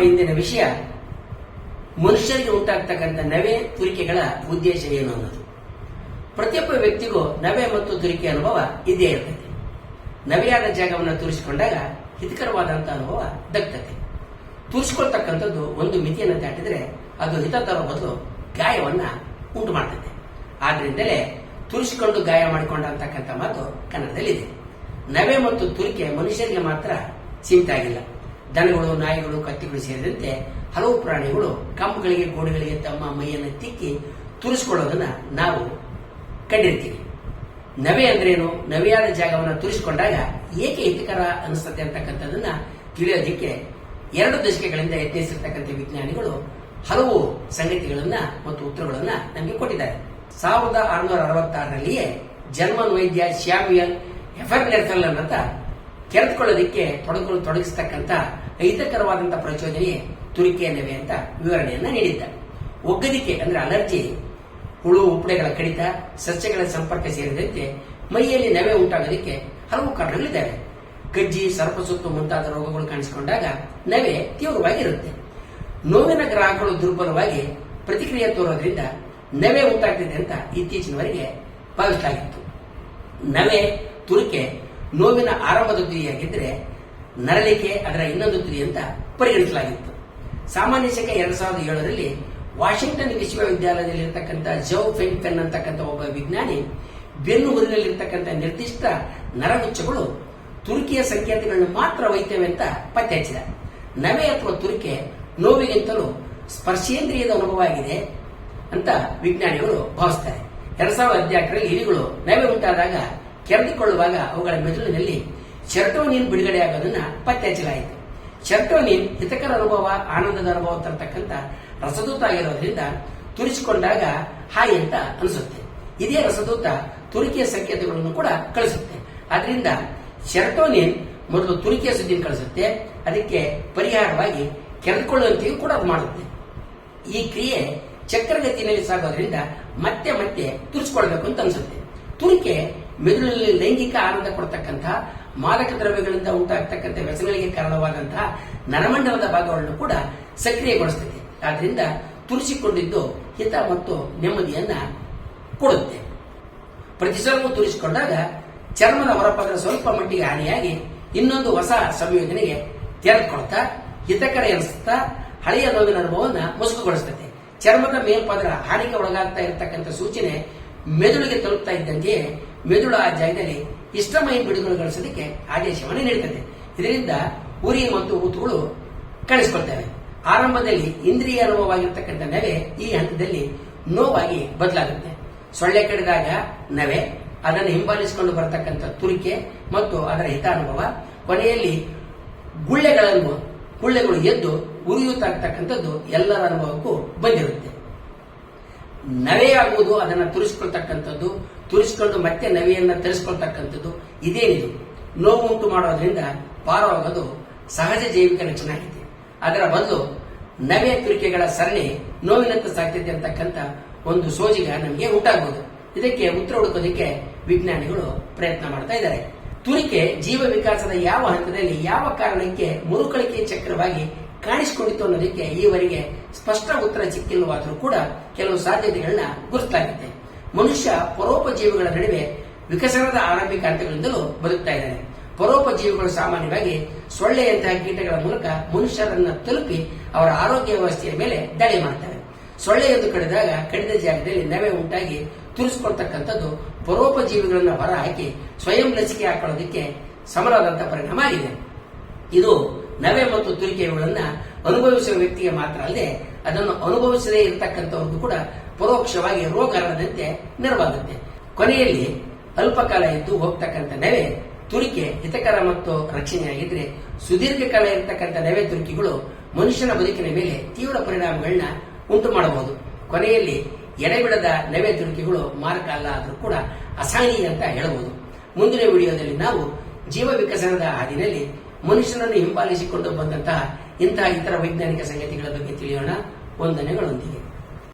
ಇಂದಿನ ವಿಷಯ, ಮನುಷ್ಯರಿಗೆ ಉಂಟಾಗ್ತಕ್ಕಂಥ ನವೆ ತುರಿಕೆಗಳ ಉದ್ದೇಶ ಏನು ಅನ್ನೋದು. ಪ್ರತಿಯೊಬ್ಬ ವ್ಯಕ್ತಿಗೂ ನವೆ ಮತ್ತು ತುರಿಕೆ ಅನುಭವ ಇದ್ದೇ ಇರ್ತದೆ. ನವೆಯಾದ ಜಾಗವನ್ನು ತುರಿಸಿಕೊಂಡಾಗ ಹಿತಕರವಾದಂಥ ಅನುಭವ ದಕ್ಕತ್ತೆ ತುರಿಸಿಕೊಳ್ತಕ್ಕಂಥದ್ದು ಒಂದು ಮಿತಿಯನ್ನು ದಾಟಿದ್ರೆ ಅದು ಹಿತ ತರೋ ಬದಲು ಗಾಯವನ್ನ ಉಂಟು ಮಾಡ್ತದೆ. ಆದ್ರಿಂದಲೇ ತುರಿಸಿಕೊಂಡು ಗಾಯ ಮಾಡಿಕೊಂಡಂತಕ್ಕಂಥ ಮಾತು ಕನ್ನಡದಲ್ಲಿದೆ. ನವೆ ಮತ್ತು ತುರಿಕೆ ಮನುಷ್ಯರಿಗೆ ಮಾತ್ರ ಸೀಮಿತ ಆಗಿಲ್ಲ. ದನಗಳು, ನಾಯಿಗಳು, ಕತ್ತಿಗಳು ಸೇರಿದಂತೆ ಹಲವು ಪ್ರಾಣಿಗಳು ಕಂಬಗಳಿಗೆ, ಗೋಡೆಗಳಿಗೆ ತಮ್ಮ ಮೈಯನ್ನು ತಿಕ್ಕಿ ತುರಿಸಿಕೊಳ್ಳೋದನ್ನ ನಾವು ಕಂಡಿರ್ತೀವಿ. ನವೆ ಅಂದ್ರೇನು? ನವೆಯಾದ ಜಾಗವನ್ನು ತುರಿಸಿಕೊಂಡಾಗ ಏಕೆ ಹಿತಕರ ಅನಿಸ್ತದೆ ಅಂತಕ್ಕಂಥದನ್ನ ತಿಳಿಯೋದಕ್ಕೆ ಎರಡು ದಶಕಗಳಿಂದ ಯತ್ನಿಸಿರ್ತಕ್ಕಂಥ ವಿಜ್ಞಾನಿಗಳು ಹಲವು ಸಂಗತಿಗಳನ್ನ ಮತ್ತು ಉತ್ತರಗಳನ್ನ ನಮಗೆ ಕೊಟ್ಟಿದ್ದಾರೆ. ಸಾವಿರದ ಆರುನೂರ ಅರವತ್ತಾರರಲ್ಲಿಯೇ ಜರ್ಮನ್ ವೈದ್ಯ ಶ್ಯಾಮಿಯಲ್ ಎಫರ್ನೆರ್ಸಲ್ ಅನ್ನತ ಕೆರೆದುಕೊಳ್ಳೋದಕ್ಕೆ ತೊಡಗಲು ತೊಡಗಿಸ್ತಕ್ಕಂಥ ಅಹಿತಕರವಾದಂತಹ ಪ್ರಚೋದನೆ ತುರಿಕೆ ನವೆ ಅಂತ ವಿವರಣೆಯನ್ನ ನೀಡಿದ್ದ. ಒಗ್ಗದಿಕೆ ಅಂದ್ರೆ ಅಲರ್ಜಿ, ಹುಳು ಉಪ್ಪಡೆಗಳ ಕಡಿತ, ಸಸ್ಯಗಳ ಸಂಪರ್ಕ ಸೇರಿದಂತೆ ಮೈಯಲ್ಲಿ ನವೆ ಉಂಟಾಗೋದಕ್ಕೆ ಹಲವು ಕಾರಣಗಳಿದ್ದಾವೆ. ಕಜ್ಜಿ ಸರ್ಪಸುತ್ತು ಮುಂತಾದ ರೋಗಗಳು ಕಾಣಿಸಿಕೊಂಡಾಗ ನವೆ ತೀವ್ರವಾಗಿರುತ್ತೆ. ನೋವಿನ ಗ್ರಾಹಕಗಳು ದುರ್ಬಲವಾಗಿ ಪ್ರತಿಕ್ರಿಯೆ ತೋರೋದ್ರಿಂದ ನವೆ ಉಂಟಾಗ್ತಿದೆ ಅಂತ ಇತ್ತೀಚಿನವರೆಗೆ ಭಾವಿಸಲಾಗಿತ್ತು. ನವೆ, ತುರಿಕೆ ನೋವಿನ ಆರಂಭದ ತುದಿಯಾಗಿದ್ದರೆ ನರಳಿಕೆ ಅದರ ಇನ್ನೊಂದು ತುದಿ ಅಂತ ಪರಿಗಣಿಸಲಾಗಿತ್ತು. ಸಾಮಾನ್ಯ ಶಕ ಎರಡು ಸಾವಿರದ ಏಳರಲ್ಲಿ ವಾಷಿಂಗ್ಟನ್ ವಿಶ್ವವಿದ್ಯಾಲಯದಲ್ಲಿ ಇರತಕ್ಕಂಥ ಜೌ ಫೆನ್ ಅಂತಕ್ಕಂಥ ಒಬ್ಬ ವಿಜ್ಞಾನಿ ಬೆನ್ನು ಊರಿನಲ್ಲಿರ್ತಕ್ಕಂಥ ನಿರ್ದಿಷ್ಟ ನರಗುಚ್ಚಗಳು ತುರ್ಕಿಯ ಸಂಕೇತಗಳನ್ನು ಮಾತ್ರ ಒಯ್ತೇವೆ ಅಂತ ಪತ್ತೆ ಹಚ್ಚಿದ. ನವೆ ಅಥವಾ ತುರ್ಕೆ ನೋವಿಗಿಂತಲೂ ಸ್ಪರ್ಶೇಂದ್ರಿಯದ ಅನುಭವವಾಗಿದೆ ಅಂತ ವಿಜ್ಞಾನಿಗಳು ಭಾವಿಸ್ತಾರೆ. ಎರಡ್ ಸಾವಿರದ ಹದಿನಾಲ್ಕರಲ್ಲಿ ಇಲಿಗಳು ನವೆ ಉಂಟಾದಾಗ ಕೆರೆದುಕೊಳ್ಳುವಾಗ ಅವುಗಳ ಮೆದುಳಿನಲ್ಲಿ ಸೆರಟೋನಿನ್ ಬಿಡುಗಡೆ ಆಗೋದನ್ನ ಪತ್ತೆ ಹಚ್ಚಲಾಯಿತು. ಸೆರಟೋನಿನ್ ಹಿತಕರ ಅನುಭವ, ಆನಂದದ ಅನುಭವ ತರತಕ್ಕಂಥ ರಸದೂತ ಆಗಿರೋದ್ರಿಂದ ತುರಿಸಿಕೊಂಡಾಗ ಹಾಯಿ ಅಂತ ಅನಿಸುತ್ತೆ. ಇದೇ ರಸದೂತ ತುರಿಕೆಯ ಸಂಕೇತಗಳನ್ನು ಕೂಡ ಕಳಿಸುತ್ತೆ. ಆದ್ರಿಂದ ಸೆರಟೋನಿನ್ ಮೊದಲು ತುರಿಕೆಯ ಸುದ್ದಿ ಕಳಿಸುತ್ತೆ. ಅದಕ್ಕೆ ಪರಿಹಾರವಾಗಿ ಕೆರೆದುಕೊಳ್ಳುವಂತೆಯೂ ಕೂಡ ಅದು ಮಾಡುತ್ತೆ. ಈ ಕ್ರಿಯೆ ಚಕ್ರಗತಿಯಲ್ಲಿ ಸಾಗೋದ್ರಿಂದ ಮತ್ತೆ ಮತ್ತೆ ತುರಿಸಿಕೊಳ್ಬೇಕು ಅಂತ ಅನಿಸುತ್ತೆ. ತುರಿಕೆ ಮೆದುಳಿನಲ್ಲಿ ಲೈಂಗಿಕ ಆನಂದ ಕೊಡ್ತಕ್ಕಂತಹ ಮಾದಕ ದ್ರವ್ಯಗಳಿಂದ ಉಂಟಾಗ್ತಕ್ಕಂಥ ವ್ಯಸನಗಳಿಗೆ ಕಾರಣವಾದಂತಹ ನರಮಂಡಲದ ಭಾಗವನ್ನು ಕೂಡ ಸಕ್ರಿಯಗೊಳಿಸ್ತದೆ. ಆದ್ರಿಂದ ತುರಿಸಿಕೊಂಡಿದ್ದು ಹಿತ ಮತ್ತು ನೆಮ್ಮದಿಯನ್ನ ಕೊಡುತ್ತೆ. ಪ್ರತಿ ಸ್ವಲ್ಪ ತುರಿಸಿಕೊಂಡಾಗ ಚರ್ಮದ ಹೊರಪದರ ಸ್ವಲ್ಪ ಮಟ್ಟಿಗೆ ಹಾನಿಯಾಗಿ ಇನ್ನೊಂದು ಹೊಸ ಸಂಯೋಜನೆಗೆ ತೆರೆದುಕೊಳ್ತಾ ಹಿತಕರ ಎನಿಸುತ್ತಾ ಹಳೆಯ ನೋವಿನ ಅನುಭವವನ್ನ ಮುಸುಕುಗೊಳಿಸುತ್ತದೆ ಚರ್ಮದ ಮೇಲ್ಪದರ ಹಾನಿಗೆ ಒಳಗಾಗ್ತಾ ಇರತಕ್ಕಂಥ ಸೂಚನೆ ಮೆದುಳಿಗೆ ತಲುಪ್ತಾ ಇದ್ದಂತೆಯೇ ಮೆದುಳು ಆ ಜಾಗದಲ್ಲಿ ಇಷ್ಟಮಯ ಬಿಡುಗಡೆಗೊಳಿಸೋದಕ್ಕೆ ಆದೇಶವನ್ನು ನೀಡುತ್ತದೆ. ಇದರಿಂದ ಉರಿ ಮತ್ತು ಊತುಗಳು ಕಾಣಿಸಿಕೊಳ್ತವೆ ಆರಂಭದಲ್ಲಿ ಇಂದ್ರಿಯ ನೋವಾಗಿರ್ತಕ್ಕಂಥ ನವೆ ಈ ಹಂತದಲ್ಲಿ ನೋವಾಗಿ ಬದಲಾಗುತ್ತೆ. ಸೊಳ್ಳೆ ಕಡಿದಾಗ ನವೆ, ಅದನ್ನು ಹಿಂಬಾಲಿಸಿಕೊಂಡು ಬರತಕ್ಕಂಥ ತುರಿಕೆ ಮತ್ತು ಅದರ ಹಿತಾನುಭವ, ಕೊನೆಯಲ್ಲಿ ಗುಳ್ಳೆಗಳನ್ನು, ಗುಳ್ಳೆಗಳು ಎದ್ದು ಉರಿಯುತ್ತಾಗ್ತಕ್ಕಂಥದ್ದು ಎಲ್ಲರ ಅನುಭವಕ್ಕೂ ಬಂದಿರುತ್ತೆ. ನವೆಯಾಗುವುದು ಅದನ್ನು ತುರಿಸ್ಕೊಳ್ತಕ್ಕಂಥದ್ದು ತುರಿಸ್ಕೊಂಡು ಮತ್ತೆ ನವಿಯನ್ನು ತರಿಸ್ಕೊಳ್ತಕ್ಕಂಥದ್ದು ಇದೇನಿದು ನೋವು ಉಂಟು ಮಾಡೋದ್ರಿಂದ ಪಾರವಾಗೋದು ಸಹಜ ಜೈವಿಕ ರಚನೆ ಆಗಿದೆ. ಅದರ ಬದಲು ನವೆ ತುರಿಕೆಗಳ ಸರಣಿ ನೋವಿನಂತ ಸಾಧ್ಯತೆ ಅಂತಕ್ಕಂಥ ಒಂದು ಸೋಜಿಗ ನಮಗೆ ಉಂಟಾಗಬಹುದು ಇದಕ್ಕೆ ಉತ್ತರ ಹುಡುಕೋದಕ್ಕೆ ವಿಜ್ಞಾನಿಗಳು ಪ್ರಯತ್ನ ಮಾಡ್ತಾ ಇದ್ದಾರೆ. ತುರಿಕೆ ಜೀವ ವಿಕಾಸದ ಯಾವ ಹಂತದಲ್ಲಿ ಯಾವ ಕಾರಣಕ್ಕೆ ಮರುಕಳಿಕೆ ಚಕ್ರವಾಗಿ ಕಾಣಿಸಿಕೊಂಡಿತು ಅನ್ನೋದಕ್ಕೆ ಈವರೆಗೆ ಸ್ಪಷ್ಟ ಉತ್ತರ ಸಿಕ್ಕಿಲ್ಲವಾದರೂ ಕೂಡ ಕೆಲವು ಸಾಧ್ಯತೆಗಳನ್ನ ಗುರುತಾಗುತ್ತೆ ಮನುಷ್ಯ ಪರೋಪಜೀವಿಗಳ ನಡುವೆ ವಿಕಸನದ ಆರಂಭಿಕ ಹಂತಗಳಿಂದಲೂ ಬದುಕ್ತಾ ಇದ್ದಾನೆ. ಪರೋಪಜೀವಿಗಳು ಸಾಮಾನ್ಯವಾಗಿ ಸೊಳ್ಳೆಯಂತಹ ಕೀಟಗಳ ಮೂಲಕ ಮನುಷ್ಯರನ್ನ ತಲುಪಿ ಅವರ ಆರೋಗ್ಯ ವ್ಯವಸ್ಥೆಯ ಮೇಲೆ ದಾಳಿ ಮಾಡ್ತವೆ ಸೊಳ್ಳೆಯೊಂದು ಕಡಿದಾಗ ಕಡಿದ ಜಾಗದಲ್ಲಿ ನವೆ ಉಂಟಾಗಿ ತುರಿಸ್ಕೊಳ್ತಕ್ಕಂಥದ್ದು ಹೊರ ಹಾಕಿ ಸ್ವಯಂ ಲಸಿಕೆ ಹಾಕೊಳ್ಳೋದಕ್ಕೆ ಸಮರಾದಂತಹ ಪರಿಣಾಮ ಆಗಿದೆ. ಇದು ನವೆ ಮತ್ತು ತುರಿಕೆಗಳನ್ನ ಅನುಭವಿಸುವ ವ್ಯಕ್ತಿಗೆ ಮಾತ್ರ ಅಲ್ಲದೆ ಅದನ್ನು ಅನುಭವಿಸದೇ ಇರತಕ್ಕಂಥವ್ರಿಗೂ ಕೂಡ ಪರೋಕ್ಷವಾಗಿ ರೋಗ ಹರಡದಂತೆ ನೆರವಾಗುತ್ತೆ ಕೊನೆಯಲ್ಲಿ ಅಲ್ಪಕಾಲ ಇದ್ದು ಹೋಗ್ತಕ್ಕಂಥ ನೆವೆ, ತುರಿಕೆ, ಹಿತಕರ ಮತ್ತು ರಕ್ಷಣೆಯಾಗಿದ್ರೆ ಸುದೀರ್ಘ ಕಾಲ ಇರತಕ್ಕಂಥ ನೆವೆ ತುರಿಕೆಗಳು ಮನುಷ್ಯನ ಬದುಕಿನ ಮೇಲೆ ತೀವ್ರ ಪರಿಣಾಮಗಳನ್ನ ಉಂಟು ಮಾಡಬಹುದು ಕೊನೆಯಲ್ಲಿ ಎಡೆಬಿಡದ ನೆವೆ ತುರಿಕೆಗಳು ಮಾರಕ ಅಲ್ಲ ಆದರೂ ಕೂಡ ಅಸಹನೀಯ ಅಂತ ಹೇಳಬಹುದು. ಮುಂದಿನ ವಿಡಿಯೋದಲ್ಲಿ ನಾವು ಜೀವ ವಿಕಸನದ ಹಾದಿನಲ್ಲಿ ಮನುಷ್ಯನನ್ನು ಹಿಂಬಾಲಿಸಿಕೊಂಡು ಬಂದಂತಹ ಇಂತಹ ಇತರ ವೈಜ್ಞಾನಿಕ ಸಂಗತಿಗಳ ಬಗ್ಗೆ ತಿಳಿಯೋಣ. ವಂದನೆಗಳೊಂದಿಗೆ.